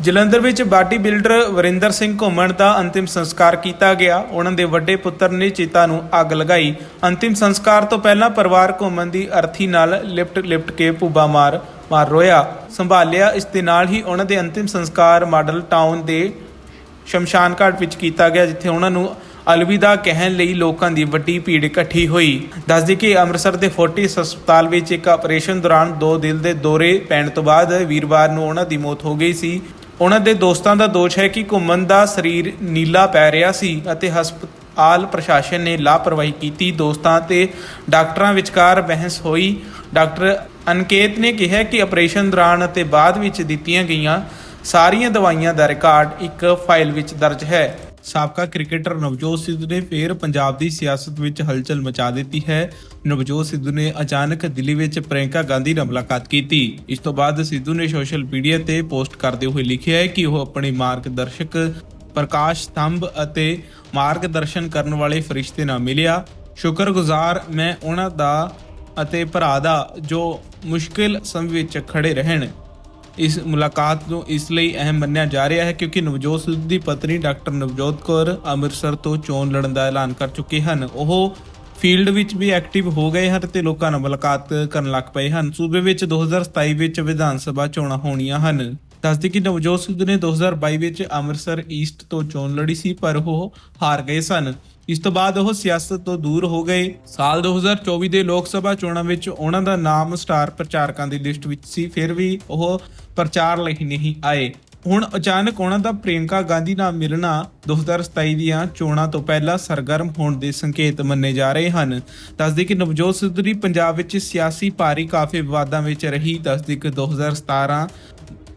ਜਲੰਧਰ ਵਿੱਚ body builder Varinder Singh ਘੁੰਮਣ ਦਾ ਅੰਤਿਮ ਸੰਸਕਾਰ ਕੀਤਾ ਗਿਆ। ਉਹਨਾਂ ਦੇ ਵੱਡੇ ਪੁੱਤਰ ਨੇ ਚਿਤਾ ਨੂੰ ਅੱਗ ਲਗਾਈ। ਅੰਤਿਮ ਸੰਸਕਾਰ ਤੋਂ ਪਹਿਲਾਂ ਪਰਿਵਾਰ ਘੁੰਮਣ ਦੀ ਅਰਥੀ ਨਾਲ ਲਿਪਟ ਲਿਪਟ ਕੇ ਭੁੱਬਾ ਮਾਰ ਮਾਰ ਰੋਇਆ। ਸੰਭਾਲਿਆ, ਇਸ ਦੇ ਨਾਲ ਹੀ ਉਹਨਾਂ ਦੇ ਅੰਤਿਮ ਸੰਸਕਾਰ ਮਾਡਲ ਟਾਊਨ ਦੇ ਸ਼ਮਸ਼ਾਨ ਘਾਟ ਵਿੱਚ ਕੀਤਾ ਗਿਆ, ਜਿੱਥੇ ਉਹਨਾਂ ਨੂੰ ਅਲਵਿਦਾ ਕਹਿਣ ਲਈ ਲੋਕਾਂ ਦੀ ਵੱਡੀ ਭੀੜ ਇਕੱਠੀ ਹੋਈ। ਦੱਸਦੀ ਕਿ ਅੰਮ੍ਰਿਤਸਰ ਦੇ ਫੋਰਟਿਸ ਹਸਪਤਾਲ ਵਿੱਚ ਇੱਕ ਆਪਰੇਸ਼ਨ ਦੌਰਾਨ ਦੋ ਦਿਲ ਦੇ ਦੌਰੇ ਪੈਣ ਤੋਂ ਬਾਅਦ ਵੀਰਵਾਰ ਨੂੰ ਉਹਨਾਂ ਦੀ ਮੌਤ ਹੋ ਗਈ ਸੀ। ਉਹਨਾਂ ਦੇ ਦੋਸਤਾਂ ਦਾ ਦੋਸ਼ ਹੈ ਕਿ ਘੁੰਮਣ ਦਾ ਸਰੀਰ ਨੀਲਾ ਪੈ ਰਿਹਾ ਸੀ ਅਤੇ ਹਸਪਤਾਲ ਪ੍ਰਸ਼ਾਸਨ ਨੇ ਲਾਪਰਵਾਹੀ ਕੀਤੀ। ਦੋਸਤਾਂ ਤੇ ਡਾਕਟਰਾਂ ਵਿਚਕਾਰ ਬਹਿਸ ਹੋਈ। ਡਾਕਟਰ ਅਨਕੇਤ ਨੇ ਕਿਹਾ ਕਿ ਆਪਰੇਸ਼ਨ ਦੌਰਾਨ ਅਤੇ ਬਾਅਦ ਵਿੱਚ ਦਿੱਤੀਆਂ ਗਈਆਂ ਸਾਰੀਆਂ ਦਵਾਈਆਂ ਦਾ ਰਿਕਾਰਡ ਇੱਕ ਫਾਈਲ ਵਿੱਚ ਦਰਜ ਹੈ। ਸਾਬਕਾ ਕ੍ਰਿਕਟਰ ਨਵਜੋਤ ਸਿੱਧੂ ਨੇ ਫੇਰ ਪੰਜਾਬ ਦੀ ਸਿਆਸਤ ਵਿੱਚ ਹਲਚਲ ਮਚਾ ਦਿੱਤੀ ਹੈ। ਨਵਜੋਤ ਸਿੱਧੂ ਨੇ ਅਚਾਨਕ ਦਿੱਲੀ ਵਿੱਚ ਪ੍ਰਿਯੰਕਾ ਗਾਂਧੀ ਨਾਲ ਮੁਲਾਕਾਤ ਕੀਤੀ। ਇਸ ਤੋਂ ਬਾਅਦ ਸਿੱਧੂ ਨੇ ਸੋਸ਼ਲ ਮੀਡੀਆ ਤੇ ਪੋਸਟ ਕਰਦੇ ਹੋਏ ਲਿਖਿਆ ਹੈ ਕਿ ਉਹ ਆਪਣੀ ਮਾਰਗਦਰਸ਼ਕ ਪ੍ਰਕਾਸ਼ ਸਤੰਭ ਅਤੇ ਮਾਰਗਦਰਸ਼ਨ ਕਰਨ ਵਾਲੇ ਫਰਿਸ਼ਤੇ ਨਾਲ ਮਿਲਿਆ। ਸ਼ੁਕਰਗੁਜ਼ਾਰ ਮੈਂ ਉਹਨਾਂ ਦਾ ਅਤੇ ਭਰਾ ਦਾ ਜੋ ਮੁਸ਼ਕਿਲ ਸਮੇਂ ਵਿੱਚ ਖੜੇ ਰਹਿਣ। ਇਸ ਮੁਲਾਕਾਤ ਨੂੰ ਇਸ ਲਈ ਅਹਿਮ ਮੰਨਿਆ ਜਾ ਰਿਹਾ ਹੈ ਕਿਉਂਕਿ ਨਵਜੋਤ ਸਿੱਧੂ ਦੀ ਪਤਨੀ ਡਾਕਟਰ ਨਵਜੋਤ ਕੌਰ ਅੰਮ੍ਰਿਤਸਰ ਤੋਂ ਚੋਣ ਲੜਨ ਦਾ ਐਲਾਨ ਕਰ ਚੁੱਕੇ ਹਨ। ਉਹ ਫੀਲਡ ਵਿੱਚ ਵੀ ਐਕਟਿਵ ਹੋ ਗਏ ਹਨ ਤੇ ਲੋਕਾਂ ਨਾਲ ਮੁਲਾਕਾਤ ਕਰਨ ਲੱਗ ਪਏ ਹਨ। ਸੂਬੇ ਵਿੱਚ 2027 ਵਿੱਚ ਵਿਧਾਨ ਸਭਾ ਚੋਣਾਂ ਹੋਣੀਆਂ ਹਨ। ਦੱਸਦੀ ਕਿ ਨਵਜੋਤ ਸਿੱਧੂ ਨੇ 2022 ਵਿੱਚ ਅੰਮ੍ਰਿਤਸਰ ਈਸਟ ਤੋਂ ਚੋਣ ਲੜੀ ਸੀ, ਪਰ ਉਹ ਹਾਰ ਗਏ ਸਨ। ਇਸ ਤੋਂ ਬਾਅਦ ਉਹ ਸਿਆਸਤ ਤੋਂ ਦੂਰ ਹੋ ਗਏ। ਸਾਲ 2024 ਦੇ ਲੋਕ ਸਭਾ ਚੋਣਾਂ ਵਿੱਚ ਉਹਨਾਂ ਦਾ ਨਾਮ ਸਟਾਰ ਪ੍ਰਚਾਰਕਾਂ ਦੀ ਲਿਸਟ ਵਿੱਚ ਸੀ, ਫਿਰ ਵੀ ਉਹ ਪ੍ਰਚਾਰ ਲਈ ਨਹੀਂ ਆਏ। ਹੁਣ ਅਚਾਨਕ ਉਹਨਾਂ ਦਾ ਪ੍ਰਿਯੰਕਾ ਗਾਂਧੀ ਨਾਲ ਮਿਲਣਾ 2027 ਦੀਆਂ ਚੋਣਾਂ ਤੋਂ ਪਹਿਲਾਂ ਸਰਗਰਮ ਹੋਣ ਦੇ ਸੰਕੇਤ ਮੰਨੇ ਜਾ ਰਹੇ ਹਨ। ਦੱਸਦੇ ਕਿ ਨਵਜੋਤ ਸਿੱਧੂ ਦੀ ਪੰਜਾਬ ਵਿੱਚ ਸਿਆਸੀ ਭਾਰੀ ਕਾਫੀ ਵਿਵਾਦਾਂ ਵਿੱਚ ਰਹੀ, ਦੱਸਦੇ ਕਿ 2017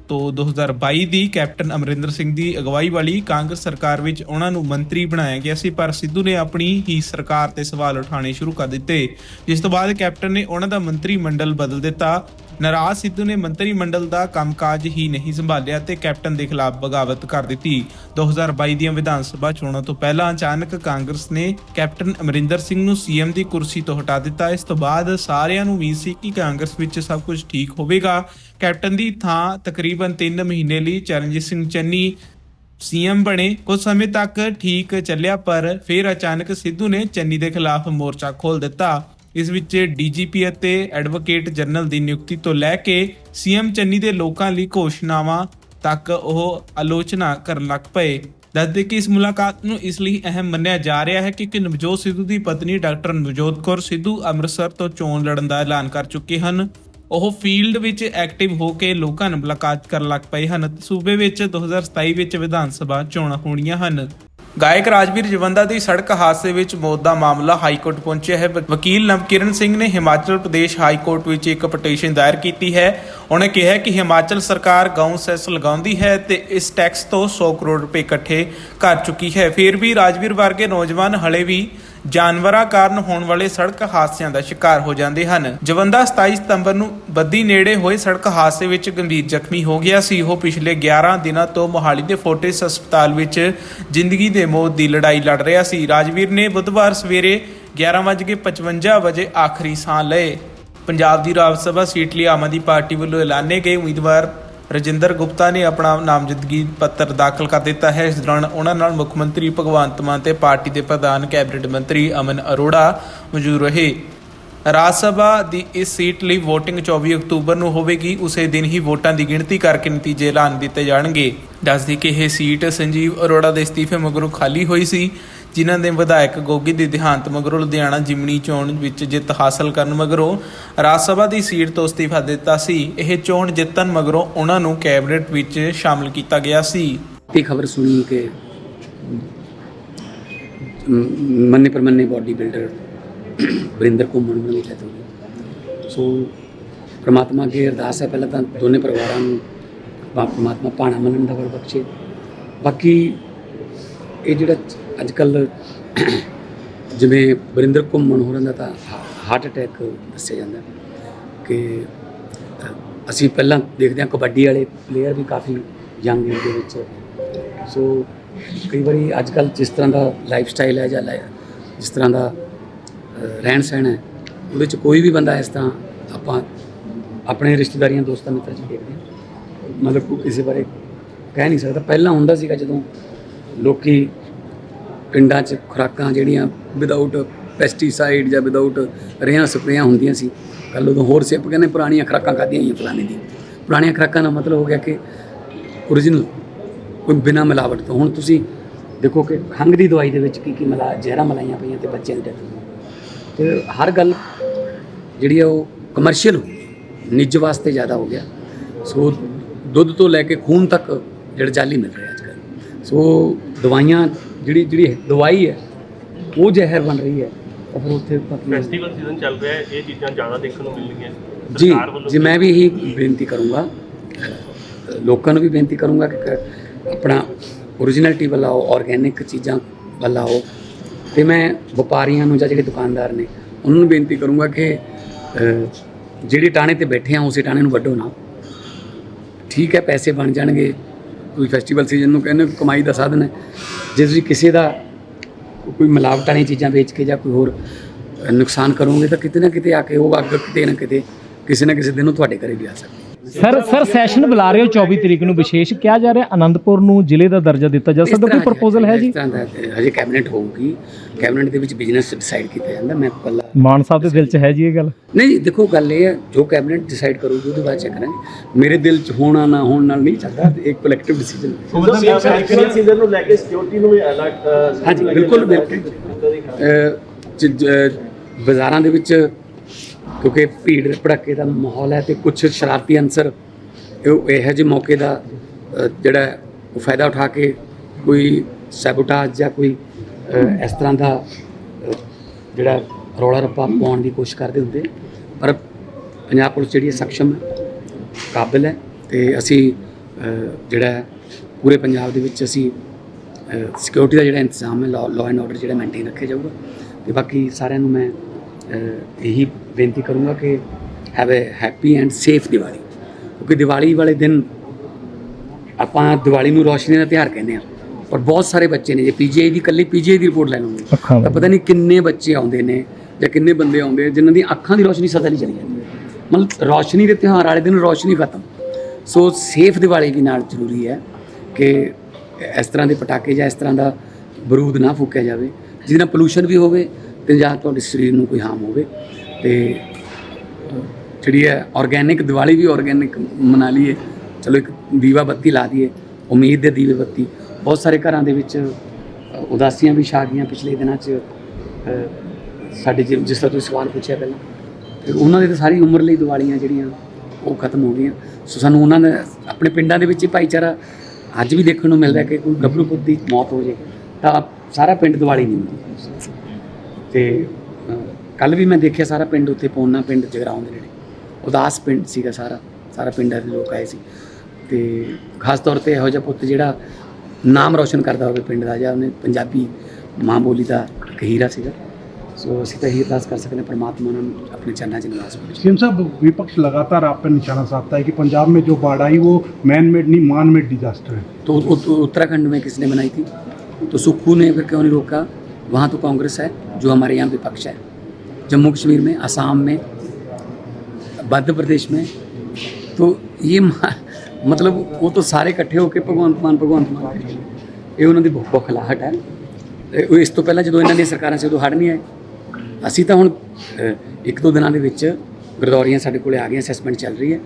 ਤੋਂ 2022 ਦੀ ਕੈਪਟਨ ਅਮਰਿੰਦਰ ਸਿੰਘ ਦੀ ਅਗਵਾਈ ਵਾਲੀ ਕਾਂਗਰਸ ਸਰਕਾਰ ਵਿੱਚ ਉਹਨਾਂ ਨੂੰ ਮੰਤਰੀ ਬਣਾਇਆ ਗਿਆ ਸੀ, ਪਰ ਸਿੱਧੂ ਨੇ ਆਪਣੀ ਹੀ ਸਰਕਾਰ ਤੇ ਸਵਾਲ ਉਠਾਉਣੇ ਸ਼ੁਰੂ ਕਰ ਦਿੱਤੇ। ਜਿਸ ਤੋਂ ਬਾਅਦ ਕੈਪਟਨ ਨੇ ਉਹਨਾਂ ਦਾ ਮੰਤਰੀ ਮੰਡਲ ਬਦਲ ਦਿੱਤਾ। ਨਾਰਾਜ਼ ਸਿੱਧੂ ਨੇ ਮੰਤਰੀ ਮੰਡਲ ਦਾ ਕੰਮਕਾਜ ਹੀ ਨਹੀਂ ਸੰਭਾਲਿਆ ਤੇ ਕੈਪਟਨ ਦੇ ਖਿਲਾਫ ਬਗਾਵਤ ਕਰ ਦਿੱਤੀ। 2022 ਦੀਆਂ ਵਿਧਾਨ ਸਭਾ ਚੋਣਾਂ ਤੋਂ ਪਹਿਲਾਂ ਅਚਾਨਕ ਕਾਂਗਰਸ ਨੇ ਕੈਪਟਨ ਅਮਰਿੰਦਰ ਸਿੰਘ ਨੂੰ ਸੀਐਮ ਦੀ ਕੁਰਸੀ ਤੋਂ ਹਟਾ ਦਿੱਤਾ। ਇਸ ਤੋਂ ਬਾਅਦ ਸਾਰਿਆਂ ਨੂੰ ਉਮੀਦ ਸੀ ਕਿ ਕਾਂਗਰਸ ਵਿੱਚ ਸਭ ਕੁਝ ਠੀਕ ਹੋਵੇਗਾ। ਕੈਪਟਨ ਦੀ ਥਾਂ ਤਕਰੀਬਨ 3 ਮਹੀਨੇ ਲਈ ਚਰਨਜੀਤ ਸਿੰਘ ਚੰਨੀ ਸੀਐਮ ਬਣੇ। ਕੁਝ ਸਮੇਂ ਤੱਕ ਠੀਕ ਚੱਲਿਆ, ਪਰ ਫਿਰ ਅਚਾਨਕ ਸਿੱਧੂ ਨੇ ਚੰਨੀ ਦੇ ਖਿਲਾਫ ਮੋਰਚਾ ਖੋਲ ਦਿੱਤਾ। ਇਸ ਵਿੱਚ ਡੀਜੀਪੀ ਅਤੇ ਐਡਵੋਕੇਟ ਜਨਰਲ ਦੀ ਨਿਯੁਕਤੀ ਤੋਂ ਲੈ ਕੇ ਸੀਐਮ ਚੰਨੀ ਦੇ ਲੋਕਾਂ ਲਈ ਘੋਸ਼ਣਾਵਾਂ ਤੱਕ ਉਹ ਆਲੋਚਨਾ ਕਰਨ ਲੱਗ ਪਏ। ਦੱਸਦੇ ਕਿ ਇਸ ਮੁਲਾਕਾਤ ਨੂੰ ਇਸ ਲਈ ਅਹਿਮ ਮੰਨਿਆ ਜਾ ਰਿਹਾ ਹੈ ਕਿ ਨਵਜੋਤ ਸਿੱਧੂ ਦੀ ਪਤਨੀ ਡਾਕਟਰ ਨਵਜੋਤ ਕੌਰ ਸਿੱਧੂ ਅੰਮ੍ਰਿਤਸਰ ਤੋਂ ਚੋਣ ਲੜਨ ਦਾ ਐਲਾਨ ਕਰ ਚੁੱਕੇ ਹਨ। ਉਹ ਫੀਲਡ ਵਿੱਚ ਐਕਟਿਵ ਹੋ ਕੇ ਲੋਕਾਂ ਨਾਲ ਮੁਲਾਕਾਤ ਕਰਨ ਲੱਗ ਪਏ ਹਨ। ਤੇ ਸੂਬੇ ਵਿੱਚ 2027 ਵਿੱਚ ਵਿਧਾਨ ਸਭਾ ਚੋਣਾਂ ਹੋਣੀਆਂ ਹਨ। ਗਾਇਕ ਰਾਜਵੀਰ ਜਵੰਦਾ ਦੀ ਸੜਕ ਹਾਦਸੇ ਵਿੱਚ ਮੌਤ ਦਾ ਮਾਮਲਾ ਹਾਈ ਕੋਰਟ ਪਹੁੰਚਿਆ ਹੈ। ਵਕੀਲ ਨਵਕਿਰਨ ਸਿੰਘ ਨੇ ਹਿਮਾਚਲ ਪ੍ਰਦੇਸ਼ ਹਾਈ ਕੋਰਟ ਵਿੱਚ ਇੱਕ ਪਟੀਸ਼ਨ ਦਾਇਰ ਕੀਤੀ ਹੈ। ਉਹਨੇ ਕਿਹਾ ਕਿ ਹਿਮਾਚਲ ਸਰਕਾਰ ਗਊ ਸੈਸ ਲਗਾਉਂਦੀ ਹੈ ਤੇ ਇਸ ਟੈਕਸ ਤੋਂ 100 ਕਰੋੜ ਰੁਪਏ ਇਕੱਠੇ ਕਰ ਚੁੱਕੀ ਹੈ। ਫਿਰ ਵੀ ਰਾਜਵੀਰ ਵਰਗੇ ਨੌਜਵਾਨ ਹਲੇ ਵੀ ਜਾਨਵਰਾਂ ਕਾਰਨ ਹੋਣ ਵਾਲੇ ਸੜਕ ਹਾਦਸਿਆਂ ਦਾ ਸ਼ਿਕਾਰ ਹੋ ਜਾਂਦੇ ਹਨ। ਜਵੰਦਾ 27 ਸਤੰਬਰ ਨੂੰ ਬੱਦੀ ਨੇੜੇ ਹੋਏ ਸੜਕ ਹਾਦਸੇ ਵਿੱਚ ਗੰਭੀਰ ਜ਼ਖਮੀ ਹੋ ਗਿਆ ਸੀ। ਉਹ ਪਿਛਲੇ 11 ਦਿਨਾਂ ਤੋਂ ਮੋਹਾਲੀ ਦੇ ਫੋਰਟਿਸ ਹਸਪਤਾਲ ਵਿੱਚ ਜ਼ਿੰਦਗੀ ਦੇ ਮੌਤ ਦੀ ਲੜਾਈ ਲੜ ਰਿਹਾ ਸੀ। ਰਾਜਵੀਰ ਨੇ ਬੁੱਧਵਾਰ ਸਵੇਰੇ 11:55 ਵਜੇ ਆਖਰੀ ਸਾਹ ਲਏ। ਪੰਜਾਬ ਦੀ ਰਾਜ ਸਭਾ ਸੀਟ ਲਈ ਆਮ ਆਦਮੀ ਪਾਰਟੀ ਵੱਲੋਂ ਐਲਾਨੇ ਗਏ ਉਮੀਦਵਾਰ ਰਜਿੰਦਰ ਗੁਪਤਾ ਨੇ ਆਪਣਾ ਨਾਮਜ਼ਦਗੀ ਪੱਤਰ ਦਾਖਲ ਕਰ ਦਿੱਤਾ ਹੈ। ਇਸ ਦੌਰਾਨ ਉਹਨਾਂ ਨਾਲ ਮੁੱਖ ਮੰਤਰੀ ਭਗਵੰਤ ਮਾਨ ਤੇ ਪਾਰਟੀ ਦੇ ਪ੍ਰਧਾਨ ਕੈਬਨਿਟ ਮੰਤਰੀ ਅਮਨ ਅਰੋੜਾ ਮੌਜੂਦ ਰਹੇ। ਰਾਜ ਸਭਾ ਦੀ ਇਸ ਸੀਟ ਲਈ VOTING 24 ਅਕਤੂਬਰ ਨੂੰ ਹੋਵੇਗੀ। ਉਸੇ ਦਿਨ ਹੀ ਵੋਟਾਂ ਦੀ ਗਿਣਤੀ ਕਰਕੇ ਨਤੀਜੇ ਐਲਾਨ ਦਿੱਤੇ ਜਾਣਗੇ। ਦੱਸਦੀ ਕਿ ਇਹ ਸੀਟ ਸੰਜੀਵ ਅਰੋੜਾ ਦੇ ਅਸਤੀਫੇ ਮਗਰੋਂ ਖਾਲੀ ਹੋਈ ਸੀ। ਜਿਨ੍ਹਾਂ ਦੇ ਵਿਧਾਇਕ ਗੋਗੀ ਦੇ ਦੇਹਾਂਤ ਮਗਰੋਂ ਲੁਧਿਆਣਾ ਜਿਮਨੀ ਚੋਣ ਵਿੱਚ ਜਿੱਤ ਹਾਸਲ ਕਰਨ ਮਗਰੋਂ ਰਾਜ ਸਭਾ ਦੀ ਸੀਟ ਤੋਂ ਅਸਤੀਫਾ ਦਿੱਤਾ ਸੀ। ਇਹ ਚੋਣ ਜਿੱਤਣ ਮਗਰੋਂ ਉਹਨਾਂ ਨੂੰ ਕੈਬਨਿਟ ਵਿੱਚ ਸ਼ਾਮਲ ਕੀਤਾ ਗਿਆ ਸੀ। ਇਹ ਖਬਰ ਸੁਣੀ ਕਿ ਮੰਨੇ ਪਰਮੰਨੇ ਬਾਡੀ ਬਿਲਡਰ ਵਰਿੰਦਰ ਘੁੰਮਣ ਨੂੰ ਵੀ ਡੈਥ ਹੋ ਸੋ, ਪ੍ਰਮਾਤਮਾ ਅੱਗੇ ਅਰਦਾਸ ਹੈ, ਪਹਿਲਾਂ ਤਾਂ ਦੋਨੇ ਪਰਿਵਾਰਾਂ ਨੂੰ ਪ੍ਰਮਾਤਮਾ ਪਾਣਾ ਮੰਨਣ ਦਾ ਵਰ ਬਖਸ਼ੇ। ਬਾਕੀ ਇਹ ਜਿਹੜਾ ਅੱਜ ਕੱਲ ਜਿਵੇਂ ਵਰਿੰਦਰ ਘੁੰਮਣ ਹੋਰਾਂ ਦਾ ਤਾਂ ਹਾਰਟ ਅਟੈਕ ਦੱਸਿਆ ਜਾਂਦਾ ਕਿ ਅਸੀਂ ਪਹਿਲਾਂ ਦੇਖਦੇ ਹਾਂ ਕਬੱਡੀ ਵਾਲੇ ਪਲੇਅਰ ਵੀ ਕਾਫੀ ਯੰਗ ਏਜ ਦੇ ਵਿੱਚ। ਸੋ ਕਈ ਵਾਰੀ ਅੱਜ ਕੱਲ ਜਿਸ ਤਰ੍ਹਾਂ ਦਾ ਲਾਈਫ ਸਟਾਈਲ ਹੈ ਜਾਂ ਲਾਇ- ਜਿਸ ਤਰ੍ਹਾਂ ਦਾ ਰਹਿਣ ਸਹਿਣ ਹੈ, ਉਹਦੇ ਚ ਕੋਈ ਵੀ ਬੰਦਾ ਇਸ ਤਰ੍ਹਾਂ ਆਪਾਂ ਆਪਣੇ ਰਿਸ਼ਤੇਦਾਰੀਆਂ, ਦੋਸਤਾਂ, ਮਿੱਤਰਾਂ ਚ ਦੇਖਦੇ ਹਾਂ। ਮਤਲਬ ਕੋਈ ਕਿਸੇ ਬਾਰੇ ਕਹਿ ਨਹੀਂ ਸਕਦਾ। ਪਹਿਲਾਂ ਹੁੰਦਾ ਸੀਗਾ ਜਦੋਂ ਲੋਕੀ ਪਿੰਡਾਂ 'ਚ ਖੁਰਾਕਾਂ ਜਿਹੜੀਆਂ ਵਿਦਆਊਟ ਪੈਸਟੀਸਾਈਡ ਜਾਂ ਵਿਦਆਊਟ ਰੇਹਾਂ ਸਪਰੇਆਂ ਹੁੰਦੀਆਂ ਸੀ ਕੱਲ ਉਦੋਂ ਹੋਰ ਸਿਪ ਕਹਿੰਦੇ ਪੁਰਾਣੀਆਂ ਖੁਰਾਕਾਂ ਖਾਧੀਆਂ ਹੋਈਆਂ ਫਲਾਣੇ ਦੀ ਪੁਰਾਣੀਆਂ ਖੁਰਾਕਾਂ ਦਾ ਮਤਲਬ ਹੋ ਗਿਆ ਕਿ ਓਰੀਜਨਲ ਕੋਈ ਬਿਨਾ ਮਿਲਾਵਟ ਤੋਂ। ਹੁਣ ਤੁਸੀਂ ਦੇਖੋ ਕਿ ਖੰਘ ਦੀ ਦਵਾਈ ਦੇ ਵਿੱਚ ਕੀ ਕੀ ਮਿਲਾ, ਜ਼ਹਿਰਾਂ ਮਲਾਈਆਂ ਪਈਆਂ ਤੇ ਬੱਚਿਆਂ ਦੀ ਡੈਥ ਤੇ ਹਰ ਗੱਲ ਜਿਹੜੀ ਆ ਉਹ ਕਮਰਸ਼ੀਅਲ ਹੋ ਗਈ ਨਿੱਜ ਵਾਸਤੇ ਜ਼ਿਆਦਾ ਹੋ ਗਿਆ। ਸੋ ਦੁੱਧ ਤੋਂ ਲੈ ਕੇ ਖੂਨ ਤੱਕ ਜਿਹੜਾ ਜਾਲੀ ਮਿਲ ਰਿਹਾ ਅੱਜ ਸੋ ਦਵਾਈਆਂ ਜਿਹੜੀ ਜਿਹੜੀ ਦਵਾਈ ਹੈ ਉਹ ਜ਼ਹਿਰ ਬਣ ਰਹੀ ਹੈ। ਤਾਂ ਫਿਰ ਉੱਥੇ ਫੈਸਟੀਵਲ ਸੀਜ਼ਨ ਚੱਲ ਰਿਹਾ ਹੈ ਇਹ ਚੀਜ਼ਾਂ ਜ਼ਿਆਦਾ ਦੇਖਣ ਨੂੰ ਮਿਲਣਗੀਆਂ। ਜੀ ਸਰਕਾਰ ਵੱਲੋਂ ਜੀ ਮੈਂ ਵੀ ਇਹੀ ਬੇਨਤੀ ਕਰੂੰਗਾ। ਲੋਕਾਂ ਨੂੰ ਵੀ ਬੇਨਤੀ ਕਰੂੰਗਾ ਕਿ ਕ- ਆਪਣਾ ਓਰੀਜਨੈਲਿਟੀ ਵੱਲ ਆਓ ਆਰਗੈਨਿਕ ਚੀਜ਼ਾਂ ਵੱਲ ਆਓ ਤੇ ਮੈਂ ਵਪਾਰੀਆਂ ਨੂੰ ਜਾਂ ਜਿਹੜੇ ਦੁਕਾਨਦਾਰ ਨੇ ਉਹਨਾਂ ਨੂੰ ਬੇਨਤੀ ਕਰੂੰਗਾ ਕਿ ਅਹ, ਜਿਹੜੇ ਟਾਣੇ ਤੇ ਬੈਠੇ ਆ ਉਸੇ ਟਾਣੇ ਨੂੰ ਵੱਢੋ ਨਾ। ਠੀਕ ਹੈ ਪੈਸੇ ਬਣ ਜਾਣਗੇ। ਕੋਈ ਫੈਸਟੀਵਲ ਸੀਜ਼ਨ ਨੂੰ ਕਹਿੰਦੇ ਕਮਾਈ ਦਾ ਸਾਧਨ ਹੈ। ਜੇ ਤੁਸੀਂ ਕਿਸੇ ਦਾ ਕੋਈ ਮਿਲਾਵਟ ਵਾਲੀਆਂ ਚੀਜ਼ਾਂ ਵੇਚ ਕੇ ਜਾਂ ਕੋਈ ਹੋਰ ਨੁਕਸਾਨ ਕਰੋਗੇ ਤਾਂ ਕਿਤੇ ਨਾ ਕਿਤੇ ਆ ਕੇ ਉਹ ਅੱਗ ਕਿਤੇ ਨਾ ਕਿਤੇ, ਕਿਸੇ ਨਾ ਕਿਸੇ ਦਿਨ ਉਹ ਤੁਹਾਡੇ ਘਰੇ ਵੀ ਆ ਸਕਦੀ ਸਰ ਸਰ ਸੈਸ਼ਨ ਬੁਲਾ ਰਹੇ ਹੋ 24 ਤਰੀਕ ਨੂੰ ਵਿਸ਼ੇਸ਼। ਕਿਹਾ ਜਾ ਰਿਹਾ ਆਨੰਦਪੁਰ ਨੂੰ ਜ਼ਿਲ੍ਹੇ ਦਾ ਦਰਜਾ ਦਿੱਤਾ ਜਾ ਸਕਦਾ ਕੋਈ ਪ੍ਰਪੋਜ਼ਲ ਹੈ ਜੀ? ਹਜੇ ਕੈਬਨਿਟ ਹੋਊਗੀ। ਕੈਬਨਿਟ ਦੇ ਵਿੱਚ ਬਿਜ਼ਨਸ ਡਿਸਾਈਡ ਕੀਤਾ ਜਾਂਦਾ ਮੈਂ ਕੱਲਾ ਮਾਨ ਸਾਹਿਬ ਦੇ ਦਿਲ 'ਚ ਹੈ ਜੀ ਇਹ ਗੱਲ? ਨਹੀਂ ਜੀ ਦੇਖੋ ਗੱਲ ਇਹ ਹੈ ਜੋ ਕੈਬਨਿਟ ਡਿਸਾਈਡ ਕਰੂਗੀ ਉਹਦੇ ਬਾਅਦ ਚੈੱਕ ਕਰਾਂਗੇ। ਮੇਰੇ ਦਿਲ 'ਚ ਹੋਣਾ ਨਾ ਹੋਣ ਨਾਲ ਨਹੀਂ ਚੱਲਦਾ ਇੱਕ ਕਲੈਕਟਿਵ ਡਿਸੀਜਨ ਸੀਜ਼ਨ ਨੂੰ ਲੈ ਕੇ ਸਿਕਿਉਰਿਟੀ ਨੂੰ ਵੀ ਅਲਰਟ ਹਾਂਜੀ ਬਿਲਕੁਲ ਬਿਲਕੁਲ। ਬਾਜ਼ਾਰਾਂ ਦੇ ਵਿੱਚ ਕਿਉਂਕਿ ਭੀੜ ਭੜੱਕੇ ਦਾ ਮਾਹੌਲ ਹੈ ਤੇ ਕੁਝ ਸ਼ਰਾਰਤੀ ਅੰਸਰ ਇਹ ਇਹੋ ਜਿਹੇ ਮੌਕੇ ਦਾ ਜਿਹੜਾ ਉਹ ਫਾਇਦਾ ਉਠਾ ਕੇ ਕੋਈ ਸੈਬੋਟਾਜ ਜਾਂ ਕੋਈ ਇਸ ਤਰ੍ਹਾਂ ਦਾ ਜਿਹੜਾ ਰੌਲਾ ਰੱਪਾ ਪਾਉਣ ਦੀ ਕੋਸ਼ਿਸ਼ ਕਰਦੇ ਹੁੰਦੇ ਪਰ ਪੰਜਾਬ ਪੁਲਿਸ ਜਿਹੜੀ ਹੈ ਸક્ષਮ ਹੈ, ਕਾਬਿਲ ਹੈ ਤੇ ਅਸੀਂ ਜਿਹੜਾ ਪੂਰੇ ਪੰਜਾਬ ਦੇ ਵਿੱਚ ਅਸੀਂ ਸਿਕਿਉਰਿਟੀ ਦਾ ਜਿਹੜਾ ਇੰਤਜ਼ਾਮ ਹੈ ਲਾਅ ਐਂਡ ਆਰਡਰ ਜਿਹੜਾ ਮੇਨਟੇਨ ਰੱਖਿਆ ਜਾਊਗਾ। ਤੇ ਬਾਕੀ ਸਾਰਿਆਂ ਨੂੰ ਮੈਂ ਇਹੀ ਬੇਨਤੀ ਕਰੂੰਗਾ ਕਿ have a happy and safe Diwali. ਕਿਉਂਕਿ ਦੀਵਾਲੀ ਵਾਲੇ ਦਿਨ ਆਪਾਂ ਦੀਵਾਲੀ ਨੂੰ ਰੋਸ਼ਨੀ ਦਾ ਤਿਉਹਾਰ ਕਹਿੰਦੇ ਆ ਪਰ ਬਹੁਤ ਸਾਰੇ ਬੱਚੇ ਨੇ ਜੇ ਪੀਜੀਆਈ ਦੀ ਇਕੱਲੀ ਪੀਜੀਆਈ ਦੀ ਰਿਪੋਰਟ ਲੈ ਲਵਾਂਗੇ ਤਾਂ ਪਤਾ ਨਹੀਂ ਕਿੰਨੇ ਬੱਚੇ ਆਉਂਦੇ ਨੇ ਜਾਂ ਕਿੰਨੇ ਬੰਦੇ ਆਉਂਦੇ ਜਿਨ੍ਹਾਂ ਦੀ ਅੱਖਾਂ ਦੀ ਰੋਸ਼ਨੀ ਸਦਾ ਲਈ ਚਲੀ ਜਾਂਦੀ। ਮਤਲਬ ਰੋਸ਼ਨੀ ਦੇ ਤਿਉਹਾਰ ਵਾਲੇ ਦਿਨ ਰੋਸ਼ਨੀ ਖਤਮ। ਸੋ ਸੇਫ ਦੀਵਾਲੀ ਵੀ ਨਾਲ ਜ਼ਰੂਰੀ ਹੈ ਕਿ ਇਸ ਤਰ੍ਹਾਂ ਦੇ ਪਟਾਕੇ ਜਾਂ ਇਸ ਤਰ੍ਹਾਂ ਦਾ ਬਰੂਦ ਨਾ ਫੂਕਿਆ ਜਾਵੇ ਜਿਹਦੇ ਨਾਲ ਪੋਲੂਸ਼ਨ ਵੀ ਹੋਵੇ ਤੇ ਜਾਂ ਤੁਹਾਡੇ ਸਰੀਰ ਨੂੰ ਕੋਈ ਹਾਰਮ ਹੋਵੇ ਤੇ ਜਿਹੜੀ ਹੈ ਆਰਗੈਨਿਕ ਦੀਵਾਲੀ ਵੀ ਆਰਗੈਨਿਕ ਮਨਾ ਲਈਏ। ਚਲੋ ਇੱਕ ਦੀਵਾ ਬੱਤੀ ਲਾ ਦਈਏ, ਉਮੀਦ ਦੇ ਦੀਵੇ ਬੱਤੀ। ਬਹੁਤ ਸਾਰੇ ਘਰਾਂ ਦੇ ਵਿੱਚ ਉਦਾਸੀਆਂ ਵੀ ਛਾ ਗਈਆਂ ਪਿਛਲੇ ਦਿਨਾਂ 'ਚ। ਸਾਡੇ ਜਿ- ਜਿਸ ਤਰ੍ਹਾਂ ਤੁਸੀਂ ਸਵਾਲ ਪੁੱਛਿਆ ਪਹਿਲਾਂ ਤੇ ਉਹਨਾਂ ਦੀ ਤਾਂ ਸਾਰੀ ਉਮਰ ਲਈ ਦੀਵਾਲੀਆਂ ਜਿਹੜੀਆਂ, ਉਹ ਖਤਮ ਹੋ ਗਈਆਂ। ਸੋ ਸਾਨੂੰ ਉਹਨਾਂ ਨੇ ਆਪਣੇ ਪਿੰਡਾਂ ਦੇ ਵਿੱਚ ਹੀ ਭਾਈਚਾਰਾ ਅੱਜ ਵੀ ਦੇਖਣ ਨੂੰ ਮਿਲਦਾ ਕਿ ਕੋਈ ਗੱਭਰੂ ਪੁੱਤ ਦੀ ਮੌਤ ਹੋ ਜੇ ਤਾਂ ਸਾਰਾ ਪਿੰਡ ਦੀਵਾਲੀ ਨਹੀਂ ਹੁੰਦੀ। ਤੇ ਕੱਲ ਵੀ ਮੈਂ ਦੇਖਿਆ ਸਾਰਾ ਪਿੰਡ ਉੱਥੇ ਪੌਣਾ ਪਿੰਡ ਜਗਰਾਉਂ ਦੇ ਨੇੜੇ ਉਦਾਸ ਪਿੰਡ ਸੀਗਾ ਸਾਰਾ ਸਾਰਾ ਪਿੰਡਾਂ ਦੇ ਲੋਕ ਆਏ ਸੀ ਤੇ ਖਾਸ ਤੌਰ ਤੇ ਇਹੋ ਜਿਹਾ ਪੁੱਤ ਜਿਹੜਾ ਨਾਮ ਰੌਸ਼ਨ ਕਰਦਾ ਹੋਵੇ ਪਿੰਡ ਦਾ ਜਾਂ ਉਹਨੇ ਪੰਜਾਬੀ ਮਾਂ ਬੋਲੀ ਦਾ ਇੱਕ ਹੀਰਾ ਸੀਗਾ ਸੋ ਅਸੀਂ ਤਾਂ ਇਹੀ ਅਰਦਾਸ ਕਰ ਸਕਦੇ ਹਾਂ ਪ੍ਰਮਾਤਮਾ ਉਹਨਾਂ ਨੂੰ ਆਪਣੇ ਚਰਨਾਂ 'ਚ ਨਿਵਾਸ ਬਖਸ਼ੇ सीएम साहब विपक्ष लगातार आप पर निशाना साधता है कि पंजाब में जो बाढ़ आई वो मैन मेड नहीं मान मेड डिजास्टर है तो उत- उत्तराखंड में किसने बनाई थी तो सुक्खू ने फिर क्यों नहीं रोका वहाँ तो कांग्रेस है जो हमारे यहाँ विपक्ष है जम्मू कश्मीर में असम में मध्य प्रदेश में तो ये मा- मतलब वो तो ਸਾਰੇ ਇਕੱਠੇ ਹੋ ਕੇ ਭਗਵੰਤ ਮਾਨ ਭਗਵੰਤ ਮਾਨ ਕਰੀ ਜਾਂਦੇ। ਇਹ ਉਹਨਾਂ ਦੀ ਬੁ- ਬੁਖਲਾਹਟ ਹੈ ਤੇ ਉਹ ਇਸ ਤੋਂ ਪਹਿਲਾਂ ਜਦੋਂ ਇਹਨਾਂ ਦੀਆਂ ਸਰਕਾਰਾਂ ਸੀ ਉਦੋਂ ਹੜ ਨਹੀਂ ਆਏ ਅਸੀਂ ਤਾਂ ਹੁਣ ਅ, ਇੱਕ ਦੋ ਦਿਨਾਂ ਦੇ ਵਿੱਚ ਗਰਦੌਰੀਆਂ ਸਾਡੇ ਕੋਲੇ ਆ ਗਈਆਂ ਅਸੈਸਮੈਂਟ ਚੱਲ ਰਹੀ ਹੈ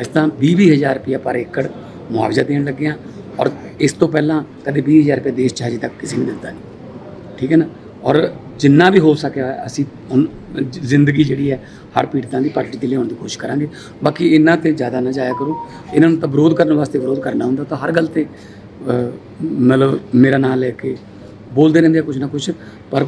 ਅਸੀਂ ਤਾਂ 20 ਹਜ਼ਾਰ ਰੁਪਇਆ ਪਰ ਏਕੜ ਮੁਆਵਜ਼ਾ ਦੇਣ ਲੱਗੇ ਹਾਂ ਔਰ ਇਸ ਤੋਂ ਪਹਿਲਾਂ ਕਦੇ 20000 ਰੁਪਏ ਦੇਸ਼ 'ਚ ਹਜੇ ਤੱਕ ਕਿਸੇ ਨੇ ਦਿੱਤਾ ਨਹੀਂ ਠੀਕ ਹੈ ਨਾ? ਔਰ ਜਿੰਨਾ ਵੀ ਹੋ ਸਕਿਆ ਅਸੀਂ ਜ਼ਿੰਦਗੀ ਜਿਹੜੀ ਹੈ ਹਰ ਪੀੜਤਾਂ ਦੀ ਪੱਟੀ ਤੇ ਲਿਆਉਣ ਦੀ ਕੋਸ਼ਿਸ਼ ਕਰਾਂਗੇ। ਬਾਕੀ ਇਹਨਾਂ ਤੇ ਜ਼ਿਆਦਾ ਨਾ ਜਾਇਆ ਕਰੋ। ਇਹਨਾਂ ਨੂੰ ਤਾਂ ਵਿਰੋਧ ਕਰਨ ਵਾਸਤੇ ਵਿਰੋਧ ਕਰਨਾ ਹੁੰਦਾ ਤਾਂ ਹਰ ਗੱਲ ਤੇ ਮਤਲਬ ਮੇਰਾ ਨਾਮ ਲੈ ਕੇ ਬੋਲਦੇ ਰਹਿੰਦੇ ਆ ਕੁਝ ਨਾ ਕੁਝ ਪਰ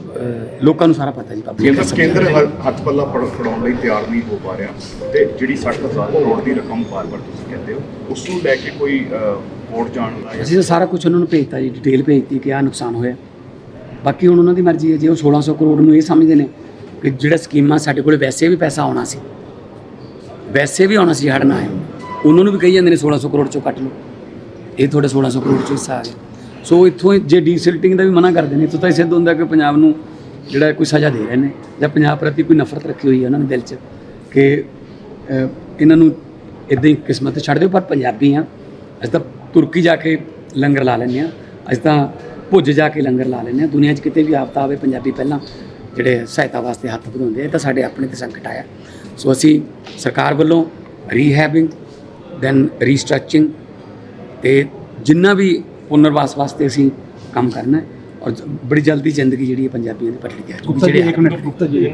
ਲੋਕਾਂ ਨੂੰ ਸਾਰਾ ਪਤਾ ਜੀ ਕੇਂਦਰ ਕੇਂਦਰ ਹੱਥ ਪੱਲਾ ਫੜ- ਫੜਾਉਣ ਲਈ ਤਿਆਰ ਨਹੀਂ ਹੋ ਪਾ ਰਿਹਾ। ਤੇ ਜਿਹੜੀ 60000 ਕਰੋੜ ਦੀ ਰਕਮ ਬਾਰ-ਬਾਰ ਤੁਸੀਂ ਕਹਿੰਦੇ ਹੋ ਉਸ ਨੂੰ ਲੈ ਕੇ ਕੋਈ ਕੋਰਟ ਜਾਣ ਦਾ ਅਸੀਂ ਸਾਰਾ ਕੁਝ ਉਹਨਾਂ ਨੂੰ ਭੇਜਤਾ ਜੀ ਡਿਟੇਲ ਭੇਜਤੀ ਕਿ ਆਹ ਨੁਕਸਾਨ ਹੋਇਆ। ਬਾਕੀ ਹੁਣ ਉਹਨਾਂ ਦੀ ਮਰਜ਼ੀ ਹੈ, ਜੇ ਉਹ 1600 ਕਰੋੜ ਨੂੰ ਇਹ ਸਮਝਦੇ ਨੇ ਕਿ ਜਿਹੜਾ ਸਕੀਮਾਂ ਸਾਡੇ ਕੋਲ ਵੈਸੇ ਵੀ ਪੈਸਾ ਆਉਣਾ ਸੀ, ਵੈਸੇ ਵੀ ਆਉਣਾ ਸੀ ਹੜਨਾ ਹੈ ਉਹਨਾਂ ਨੂੰ ਵੀ ਕਹੀ ਜਾਂਦੇ ਨੇ 1600 ਕਰੋੜ ਚੋਂ ਕੱਟ ਲਓ। ਇਹ ਤੁਹਾਡੇ 1600 ਕਰੋੜ ਚੋਂ ਹਿੱਸਾ ਆ ਗਿਆ। ਸੋ ਇੱਥੋਂ ਹੀ ਜੇ ਡੀਸਿਲਟਿੰਗ ਦਾ ਵੀ ਮਨਾ ਕਰਦੇ ਨੇ, ਇੱਥੋਂ ਤਾਂ ਇਹ ਸਿੱਧ ਹੁੰਦਾ ਕਿ ਪੰਜਾਬ ਨੂੰ ਜਿਹੜਾ ਕੋਈ ਸਜ਼ਾ ਦੇ ਰਹੇ ਨੇ, ਜਾਂ ਪੰਜਾਬ ਪ੍ਰਤੀ ਕੋਈ ਨਫ਼ਰਤ ਰੱਖੀ ਹੋਈ ਹੈ ਉਹਨਾਂ ਨੇ ਦਿਲ 'ਚ ਕਿ ਇਹਨਾਂ ਨੂੰ ਇਦਾਂ ਹੀ ਕਿਸਮਤ ਛੱਡ ਦਿਓ, ਪਰ ਪੰਜਾਬੀ ਆ ਅਸੀਂ ਤਾਂ ਤੁਰਕੀ ਜਾ ਕੇ ਲੰਗਰ ਲਾ ਲੈਂਦੇ ਆ ਅਸੀਂ ਤਾਂ ਭੁੱਜ ਜਾ ਕੇ ਲੰਗਰ ਲਾ ਲੈਂਦੇ ਆ ਦੁਨੀਆ 'ਚ ਕਿਤੇ ਵੀ ਆਫਤ ਆਵੇ ਪੰਜਾਬੀ ਪਹਿਲਾਂ ਜਿਹੜੇ ਸਹਾਇਤਾ ਵਾਸਤੇ ਹੱਥ ਵਧਾਉਂਦੇ ਆ ਇਹ ਤਾਂ ਸਾਡੇ ਆਪਣੇ ਤੇ ਸੰਕਟ ਆਇਆ। ਸੋ ਅਸੀਂ ਸਰਕਾਰ ਵੱਲੋਂ ਰੀਹੈਬਿੰਗ ਦੈਨ ਰੀਸਟ੍ਰਕਚਰਿੰਗ ਤੇ ਜਿੰਨਾ ਵੀ ਪੁਨਰਵਾਸ ਵਾਸਤੇ ਅਸੀਂ ਕੰਮ ਕਰਨਾ ਔਰ ਬੜੀ ਜਲਦੀ ਜ਼ਿੰਦਗੀ ਜਿਹੜੀ ਹੈ ਪੰਜਾਬੀਆਂ ਦੀ ਪਟੜੀ ਤੇ ਆ ਜਾਊਗੀ ਜਿਹੜੇ ਗੁਪਤਾ ਜੀ।